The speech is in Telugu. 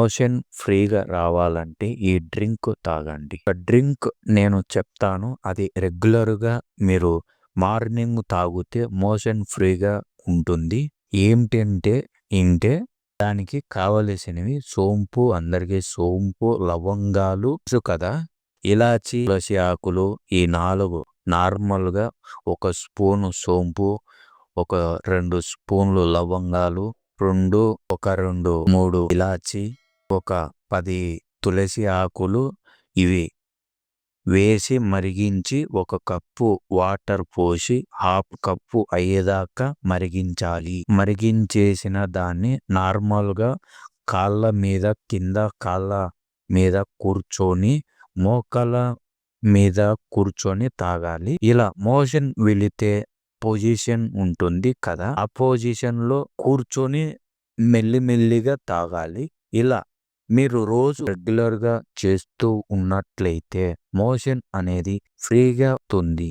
మోషన్ ఫ్రీగా రావాలంటే ఈ డ్రింక్ తాగండి. డ్రింక్ నేను చెప్తాను అది రెగ్యులర్గా మీరు మార్నింగ్ తాగితే మోషన్ ఫ్రీగా ఉంటుంది. ఏమిటంటే ఇంటే దానికి కావలసినవి సోంపు అందరికీ సోంపు లవంగాలు కదా. ఇలాచి తులసి ఆకులు ఈ నాలుగు నార్మల్గా ఒక స్పూను సోంపు ఒక రెండు స్పూన్లు లవంగాలు రెండు ఒక రెండు మూడు ఇలాచి ఒక పది తులసి ఆకులు ఇవి. వేసి మరిగించి ఒక కప్పు వాటర్ పోసి హాఫ్ కప్పు అయ్యేదాకా మరిగించాలి. మరిగించేసిన దాన్ని నార్మల్గా కాళ్ళ మీద కింద కాళ్ళ మీద కూర్చొని మోకాళ్ళ మీద కూర్చొని తాగాలి. ఇలా మోషన్ వెళితే పొజిషన్ ఉంటుంది కదా ఆ పొజిషన్లో కూర్చొని మెల్లిమెల్లిగా తాగాలి. ఇలా మీరు రోజు రెగ్యులర్గా చేస్తూ ఉన్నట్లయితే మోషన్ అనేది ఫ్రీగా అవుతుంది